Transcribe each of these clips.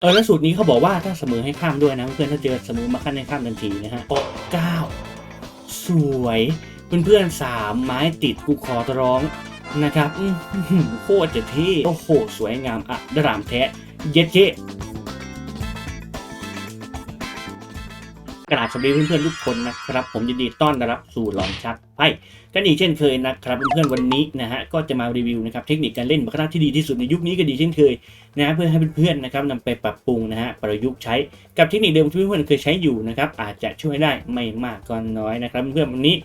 เออแล้วสูตรนี้เขาบอกว่าถ้าเสมอให้ข้ามด้วยนะเพื่อนถ้าเจอเสมอมาขั้นให้ข้ามทันทีนะฮะโอ้เก้าสวยเพื่อนๆสามไม้ติดกูขอร้องนะครับโคตรจะเท่โอ้โหสวยงามอะดรามแท้เย็ดเจ๊ กราบสวัสดีเพื่อนๆทุกคนนะครับ ผมยินดีต้อนรับสู่หลอนชักไพ่กันอีกเช่นเคยนะครับเพื่อนๆวันนี้นะฮะก็จะมารีวิวนะครับเทคนิคการเล่นบาคาร่าที่ดีที่สุดในยุคนี้ก็ดีเช่นเคยนะเพื่อให้เพื่อนๆนะครับนำไปปรับปรุงนะฮะประยุกต์ใช้กับเทคนิคเดิมที่เพื่อนๆเคยใช้อยู่นะครับอาจจะช่วยได้ไม่มากก็น้อยนะครับเพื่อนๆวันนี้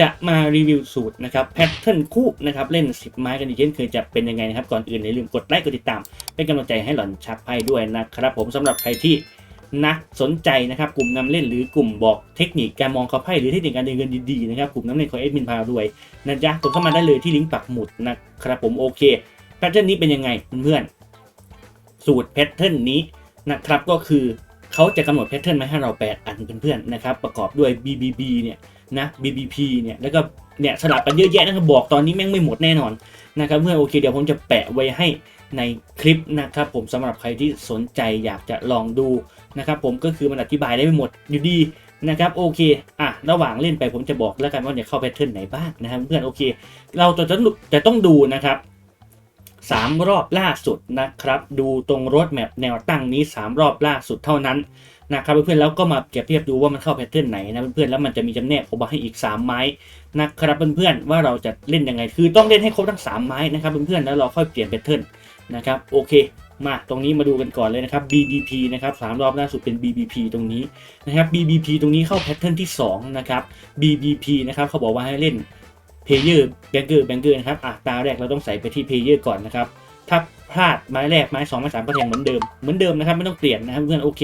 จะมารีวิวสูตรนะครับแพทเทิร์นคู่นะครับเล่น 10 ไม้กันอีกเช่นเคยจะเป็นยังไงนะครับก่อนอื่นอย่าลืมกดไลค์กดติดตามเป็นกำลังใจให้หล่อนชักไพ่ด้วยนะครับผมสำหรับใครที่ นะสนใจนะครับกลุ่มนำเล่นหรือกลุ่มบอกเทคนิคการมองเขาไพ่หรือเทคนิคการเดินเงินดีๆนะครับกลุ่มน้ำเล่นของเอ็ดมินพารวยนะจ๊ะกดเข้ามาได้เลยที่ลิงก์ปักหมุดนะครับผมโอเคแพทเทิร์นนี้เป็นยังไงเพื่อนๆสูตรแพทเทิร์นนี้นะครับก็คือเขาจะกำหนดแพทเทิร์นมาให้เรา 8 อันเพื่อนๆนะครับประกอบด้วย BBB เนี่ยนะ BBP เนี่ยแล้วก็เนี่ยสลับกันเยอะแยะนะครับบอกตอนนี้แม่งไม่หมดแน่นอนนะครับเพื่อนโอเคเดี๋ยวผมจะแปะไว้ให้ ในคลิปนะครับผมสำหรับใครที่สนใจอยากจะลองดูนะครับผมก็คือมันอธิบายได้ไม่หมดอยู่ดีนะครับโอเคอะระหว่างเล่นไปผมจะบอกแล้วกันว่าเนี่ยเข้าแพทเทิร์นไหนบ้างนะครับเพื่อนโอเค เราจะต้องจะต้องดูนะครับสามรอบล่าสุดนะครับดูตรงรถแมพแนวตั้งนี้ 3 รอบล่าสุดเท่านั้นนะครับเพื่อนๆแล้วก็มาเปรียบเทียบดูว่ามันเข้าแพทเทิร์นไหนนะเพื่อนๆแล้วมันจะมีจำแนกผมบอกให้อีก 3 ไม้นะครับเพื่อนๆว่าเราจะเล่นยังไงคือต้องเล่นให้ครบทั้ง 3 ไม้นะครับเพื่อนๆแล้วเราค่อยเปลี่ยนแพทเทิร์น นะครับโอเค มาตรงนี้มาดูกันก่อนเลยนะครับ BBP นะครับสามรอบล่าสุดเป็น BBP ตรงนี้นะครับ BBP ตรงนี้เข้าแพทเทิร์นที่2นะครับ BBP นะครับเขาบอกว่าให้เล่นเพเยอร์แบงเกอร์แบงเกอร์นะครับอะตาแรกเราต้องใส่ไปที่เพเยอร์ก่อนนะครับถ้าพลาดไม้แรกไม้สองไม้สามก็แทงเหมือนเดิมเหมือนเดิมนะครับไม่ต้องเปลี่ยนนะครับเพื่อนโอเค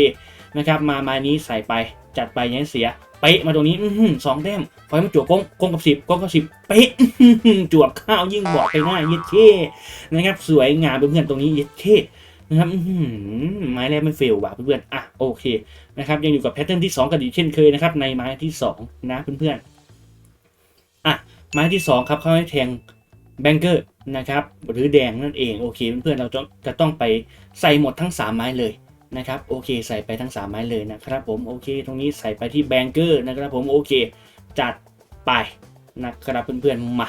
นะครับมาไม้นี้ใส่ไปจัดไปยังเสีย ป๊ะมาตรงนี้อสองแต้มไฟมันจวกงกงกับสิบกงกับสิบเป๊ะจวบข้าวยิ่งบอกไปหน้าเย็ดเช่นะครับสวยงามเพื่อนๆตรงนี้เย็ดเช่นะครับอื้อหือไม้แรกไม่เฟลว่ะเพื่อนๆอะโอเคนะครับยังอยู่กับแพทเทิร์นที่สองกันอีกเช่นเคยนะครับในไม้ที่สองนะเพื่อนๆอะไม้ที่ 2 ครับเขาให้แทงแบงเกอร์นะครับหรือแดงนั่นเองโอเคเพื่อนๆเราจะจะต้องไปใส่หมดทั้ง 3 ไม้เลย นะครับโอเค ใส่ไปทั้ง 3 ไม้เลยนะครับผมโอเค ตรงนี้ใส่ไปที่แบงเกอร์นะครับผมโอเค จัดไปนะครับเพื่อนๆมา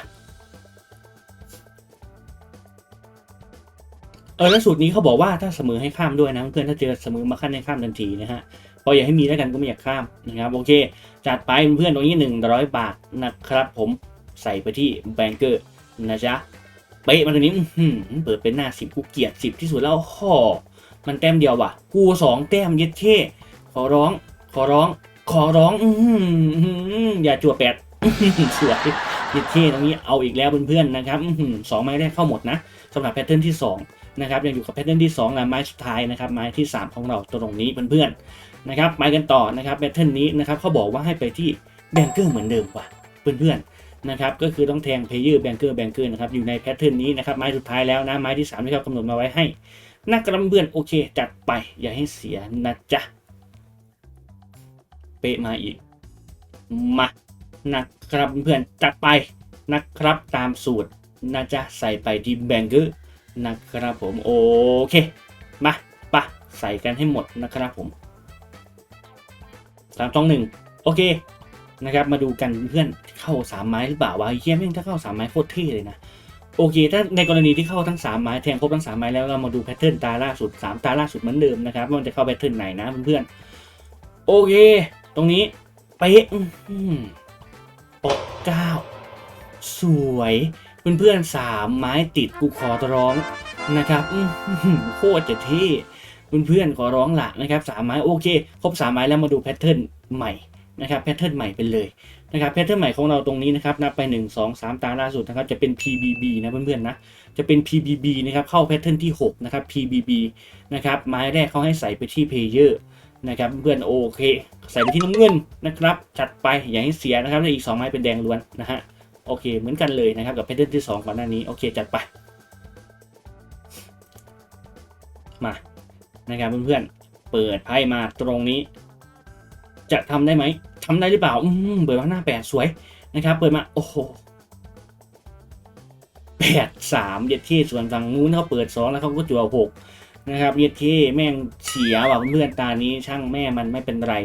เออแล้วสูตรนี้เขาบอกว่าถ้าเสมอให้ข้ามด้วยนะเพื่อนถ้าเจอเสมอมาขั้นให้ข้ามทันทีนะฮะพออย่าให้มีแล้วกันก็ไม่อยากข้ามนะครับโอเค จัดไปเพื่อนๆตรงนี้ 100 บาทนะครับผมใส่ไปที่แบงเกอร์นะจ๊ะเป๊ะมาตรงนี้อื้อหือเปิดเป็นหน้าสิบกูเกียดสิบที่สุดแล้วห่อ มันแต้มเดียวว่ะกูสองแต้มย็ดเท่ขอร้อง ขอร้อง ขอร้อง อือย่าจั่วแปดอื้อหือสวยย็ดเท่ตรงนี้เอาอีกแล้วเพื่อนๆนะครับสองไม้แรกเข้าหมดนะสำหรับแพทเทิร์นที่สองนะครับยังอยู่กับแพทเทิร์นที่สองนะไม้สุดท้ายนะครับไม้ที่สามของเราตรงนี้เพื่อนๆนะครับไปกันต่อนะครับแพทเทิร์นนี้นะครับเขาบอกว่าให้ไปที่แบงเกอร์เหมือนเดิมว่ะเพื่อนๆนะครับก็คือต้องแทงเพย์เยอร์แบงเกอร์แบงเกอร์นะครับอยู่ในแพทเทิร์นนี้นะครับไม้สุดท้ายแล้วนะไม้ที่3ที่เขากำหนดมาไว้ให้ นักกำเพื่อนโอเค จัดไปอย่าให้เสียนะจ๊ะ เปะมาอีก มานะครับเพื่อนจัดไปนะครับตามสูตรนะจ๊ะใส่ไปที่แบงเกอร์นะครับผมโอเค มาปะใส่กันให้หมดนะครับผมสามสองหนึ่งโอเคนะครับมาดูกันเพื่อนเข้าสามไม้หรือเปล่าวะเฮียแม่งถ้าเข้าสามไม้โคตรเท่เลยนะ โอเค ถ้าในกรณีที่เข้าทั้งสามไม้แทงครบทั้งสามไม้แล้วเรามาดูแพทเทิร์นตาล่าสุดสามตาล่าสุดเหมือนเดิมนะครับว่ามันจะเข้าแพทเทิร์นไหนนะเพื่อนๆโอเค ตรงนี้เป๊ะอื้อหือโปะเก้าสวยเพื่อนๆสามไม้ติดกูขอร้องนะครับโคตรจะเท่เพื่อนๆขอร้องละนะครับสามไม้โอเค ครบสามไม้แล้วมาดูแพทเทิร์นใหม่ นะครับแพทเทิร์นใหม่ไปเลยนะครับแพทเทิร์นใหม่ของเราตรงนี้นะครับนับไป 1 2 3 ตาล่าสุดนะครับจะเป็น PBB นะเพื่อนๆนะจะเป็น PBB นะครับเข้าแพทเทิร์นที่6นะครับ PBB นะครับไม้แรกเขาให้ใส่ไปที่ Player นะครับเพื่อนโอเค ใส่ไปที่น้ำเงินนะครับจัดไปอย่าให้เสียนะครับแล้วอีก 2 ไม้เป็นแดงล้วนนะฮะโอเคเหมือนกันเลยนะครับกับแพทเทิร์นที่ 2 ก่อนหน้านี้โอเคจัดไปมานะครับเพื่อนๆเปิดไพ่มาตรงนี้ จะทำได้ไหมทำได้หรือเปล่า อืมเปิดมาหน้าแปดสวยนะครับ เปิดมา โอ้โหแปดสามเย็ดที่ส่วนฝั่งนู้นเขาเปิดสองแล้วเขาก็จั่วหกนะครับเย็ดที่แม่งเสียว่ะเพื่อนตานี้ช่างแม่มันไม่เป็นไร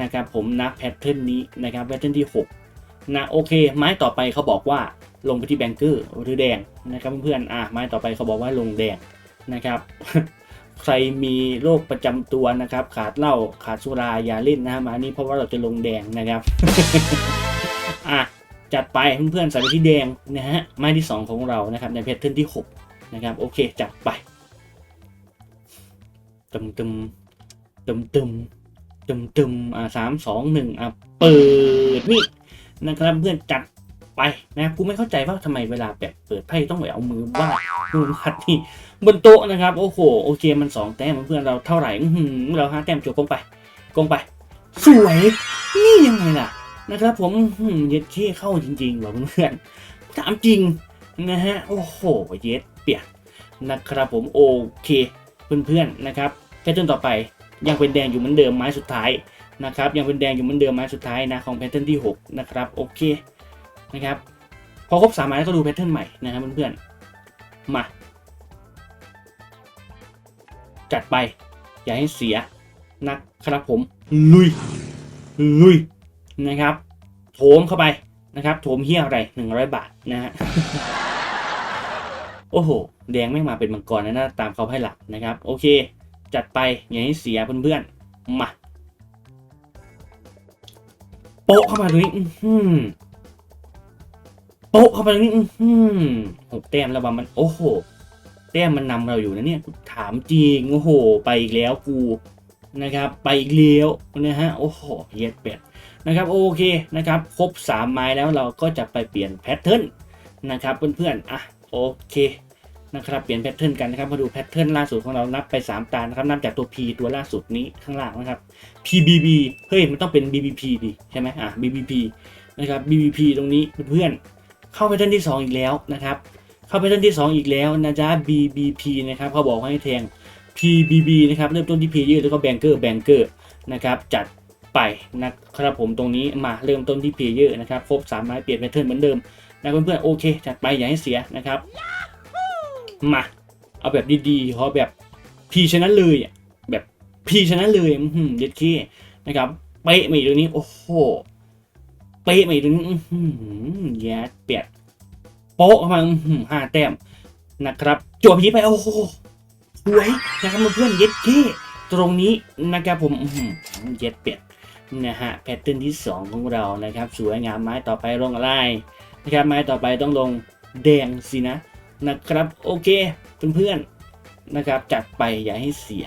นะครับ ผมนะแพทเทิร์นนี้นะครับแพทเทิร์นที่6นะโอเค ไม้ต่อไปเขาบอกว่าลงไปที่แบงเกอร์หรือแดงนะครับเพื่อนๆอะไม้ต่อไปเขาบอกว่าลงแดงนะครับ ใครมีโรคประจำตัวนะครับ ขาดเหล้าขาดสุรายาเล่นนะมานี่เพราะว่าเราจะลงแดงนะครับอะจัดไปเพื่อนๆใส่ไปที่แดงนะฮะไม้ที่ 2 ของเรานะครับในแพทเทิร์นที่ 6 นะครับ โอเค จัดไปตึมตึมตึมตึมตึมตึมอะสามสองหนึ่งอะเปิดนี่นะครับเพื่อนจัด ไปนะกูไม่เข้าใจว่าทำไมเวลาแบบเปิดไพ่ต้องไปเอามือวาดมือวาดที่บนโต๊ะนะครับ โอ้โหโอเคมันสองแต้มเพื่อนเราเท่าไหร่เราห้าแต้มจบกงไปกงไป สวยนี่ยังไงล่ะนะครับ ผมเย็ดเข้เข้าจริงๆว่ะเพื่อนถามจริงนะฮะโอ้โหเย็ดเปียกนะครับผมโอเคเพื่อนๆนะครับแพทเทิร์นต่อไปยังเป็นแดงอยู่เหมือนเดิมไม้สุดท้ายนะครับยังเป็นแดงอยู่เหมือนเดิมไม้สุดท้ายนะของแพทเทิร์นที่หกนะครับโอเค นะครับ พอครบสามไม้ก็ดูแพทเทิร์นใหม่นะครับเพื่อนๆ มา จัดไป อย่าให้เสียนะครับผม ลุย ลุย นะครับ โถมเข้าไปนะครับ โถมเฮียอะไรหนึ่งร้อยบาทนะฮะโอ้โห แดงไม่มาเป็นมังกรนะนะตามเขาให้หลักนะครับ โอเค จัดไปอย่าให้เสียเพื่อนๆ มา โปะเข้ามาตรงนี้อื้อหือ โปะเข้ามาตรงนี้อื้อหือหกแต้มแล้วว่ามัน โอ้โห แต้มมันนำเราอยู่นะเนี่ยถามจริงโอ้โห ไปอีกแล้วกูนะครับ ไปอีกแล้วนะฮะโอ้โหเย็ดเป็ดนะครับโอเคนะครับครบ 3 ไม้แล้วเราก็จะไปเปลี่ยนแพทเทิร์นนะครับเพื่อนๆอะโอเคนะครับเปลี่ยนแพทเทิร์นกันนะครับมาดูแพทเทิร์นล่าสุดของเรานับไป 3 ตานะครับนับจากตัว P ตัวล่าสุดนี้ข้างล่างนะครับ PBB เฮ้ยมันต้องเป็น BBP ดิใช่ไหมอะ BBP นะครับ BBP ตรงนี้เพื่อนๆ เข้าแพทเทิร์นที่ 2 อีกแล้วนะครับ เข้าไปเรื่องที่ 2 อีกแล้วนะจ๊ะ BBP นะครับเขาบอกให้แทง PBB นะครับเริ่มต้นที่เพเยอร์แล้วก็แบงเกอร์แบงเกอร์นะครับจัดไปนะครับผมตรงนี้มาเริ่มต้นที่เพเยอร์นะครับครบ3ไม้เปลี่ยนแพทเทิร์นเหมือนเดิมนะเพื่อนๆโอเค จัดไปอย่าให้เสียนะครับมาเอาแบบดีๆขอแบบ P ชนะเลยแบบ P ชนะเลยเด็ดเคนะครับเป๊ะมาอีกตรงนี้โอ้โห เป๊ะมาอีกตรงแย่เปียดโป๊ะเข้ามาห้าแต้มนะครับจวบพีไปโอ้โหสวยนะครับเพื่อนเย็ดเก้ตรงนี้นะครับผมเย็ดเป็ดนะฮะแพทเทิร์นที่ 2 ของเรานะครับ สวยงามไม้ต่อไปลงอะไรนะครับไม้ต่อไปต้องลงแดงสินะนะครับ โอเคเพื่อนๆนะครับจัดไปอย่าให้เสีย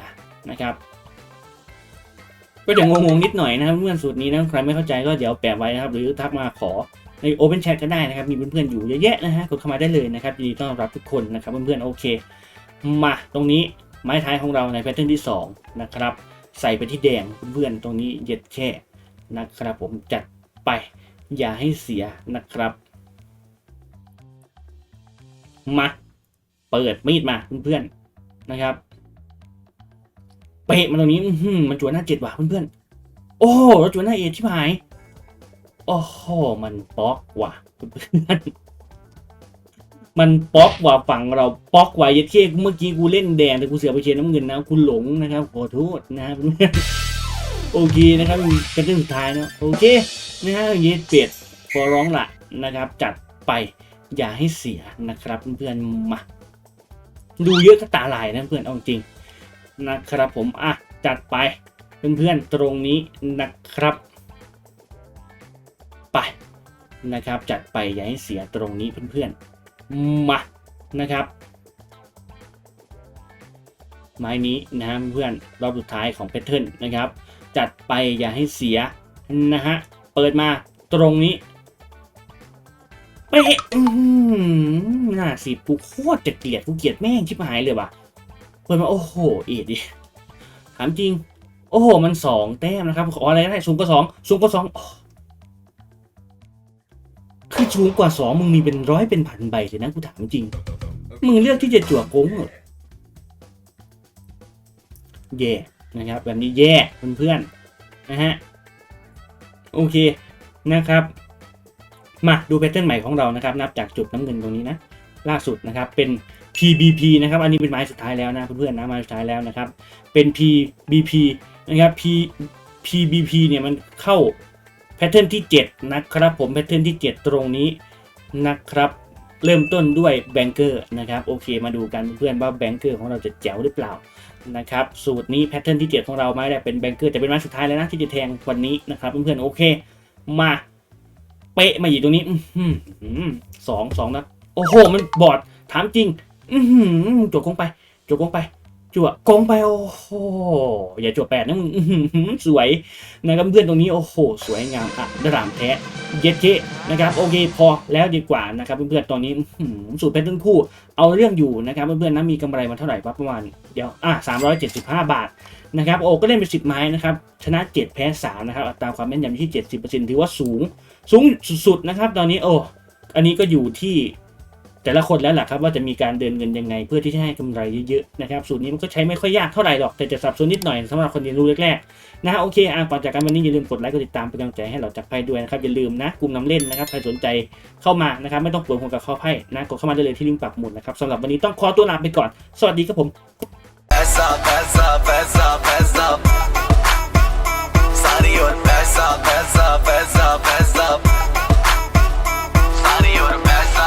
นะครับ ก็เดี๋ยวงงๆนิดหน่อยนะครับเพื่อนสูตรนี้นะใครไม่เข้าใจก็เดี๋ยวแปะไว้นะครับ หรือทักมาขอใน Open Chat ก็ได้นะครับ มีเพื่อนๆอยู่เยอะแยะนะฮะกดเข้ามาได้เลยนะครับยินดีต้อนรับทุกคนนะครับเพื่อนๆโอเค มาตรงนี้ไม้ท้ายของเราในแพทเทิร์นที่ 2 นะครับ ใส่ไปที่แดงเพื่อนๆตรงนี้เย็ดแค่นะครับผมจัดไปอย่าให้เสียนะครับ มา เปิดมีดมาเพื่อนๆนะครับ เปะมาตรงนี้มันจวนหน้าเจ็ดว่ะเพื่อนๆ โอ้แล้วจวนหน้าเอที่หาย โอ้โหมันป๊อกว่ะเพื่อนมันป๊อกว่ะฝั่งเราป๊อกว่ะเยัดเค้เมื่อกี้กูเล่นแดงแต่กูเสียไปเชียร์น้ำเงินนะกูหลงนะครับขอโทษนะครับเพื่อนโอเคนะครับเป็นเรื่องสุดท้ายนะโอเคนะฮะเย็ดเป็ดขอร้องละนะครับ จัดไปอย่าให้เสียนะครับเพื่อนๆมาดูเยอะก็ตาลายนะเพื่อนเอาจริง นะครับผมอะจัดไปเพื่อนๆตรงนี้นะครับไปนะครับ จัดไปอย่าให้เสียตรงนี้เพื่อนๆมานะครับ ไม้นี้นะฮะเพื่อนรอบสุดท้ายของแพทเทิร์นนะครับ จัดไปอย่าให้เสียนะฮะเปิดมาตรงนี้เป๊ะหน้าสิบกูโคตรจะเกลียดกูเกลียดแม่งชิบหายเลยว่ะิดมาโอ้โหเอ็ดดิถามจริง โอ้โห มันสองแต้มนะครับขออะไรได้สูงกว่าสองสูงกว่าสองคือสูงกว่าสองมึงมีเป็นร้อยเป็นพันใบเลยนะกูถามจริง มึงเลือกที่จะจั่วโกงเหรอแย่นะครับ แบบนี้แย่เพื่อนๆนะฮะโอเคนะครับมาดูแพทเทิร์นใหม่ของเรานะครับ นับจากจุดน้ำเงินตรงนี้นะ ล่าสุดนะครับเป็น PBP นะครับ อันนี้เป็นไม้สุดท้ายแล้วนะเพื่อนๆนะไม้สุดท้ายแล้วนะครับ เป็น PBP นะครับ P PBP เนี่ยมันเข้าแพทเทิร์นที่ 7 นะครับ ผมแพทเทิร์นที่ 7 ตรงนี้นะครับ เริ่มต้นด้วยแบงเกอร์นะครับ โอเค มาดูกันเพื่อนว่าแบงเกอร์ของเราจะแจ๋วหรือเปล่านะครับ สูตรนี้แพทเทิร์นที่ 7 ของเราไม้แรกเป็นแบงเกอร์แต่เป็นไม้สุดท้ายแล้วนะที่จะแทงวันนี้นะครับเพื่อนๆโอเค มาเป๊ะมาอยู่ตรงนี้อื้อหือสองสองนะโอ้โห มันบอดถามจริง อือหือจวดคงไปจวดคงไปจวดคงไปโอ้โหอย่าจวดแปดนะมึงสวยนะครับเพื่อนตรงนี้โอ้โห สวยงามอะดรามแท้เย็ดเทนะครับโอเคพอแล้วดีกว่านะครับเพื่อนๆตอนนี้สูตรแพทเทิร์นคู่เอาเรื่องอยู่นะครับเพื่อนๆนะมีกำไรมาเท่าไหร่วะประมาณเดี๋ยวอะสามร้อยเจ็ดสิบห้าบาทนะครับโอ้ก็เล่นไปสิบไม้นะครับชนะเจ็ดแพ้สามนะครับอัตราความแม่นยำที่เจ็ดสิบเปอร์เซ็นต์ถือว่าสูงสูงสุดๆนะครับตอนนี้โอ้อันนี้ก็อยู่ที่ แต่ละคนแล้วแหละครับว่าจะมีการเดินเงินยังไง เพื่อที่จะให้กำไรเยอะๆนะครับสูตรนี้มันก็ใช้ไม่ค่อยยากเท่าไหร่หรอกแต่จะสับสนนิดหน่อยสำหรับคนเรียนรู้แรกๆนะฮะโอเคอะก่อนจากกันวันนี้อย่าลืมกดไลค์กดติดตามเป็นกำลังใจให้เราจักไพ่ด้วยนะครับอย่าลืมนะกลุ่มนำเล่นนะครับใครสนใจเข้ามานะครับไม่ต้องปวดหัวกับข้อไพ่นะกดเข้ามาได้เลยที่ลิงก์ปักหมุดนะครับสำหรับวันนี้ต้องขอตัวลาไปก่อน สวัสดีครับผม Pass up, pass up, pass up, pass up.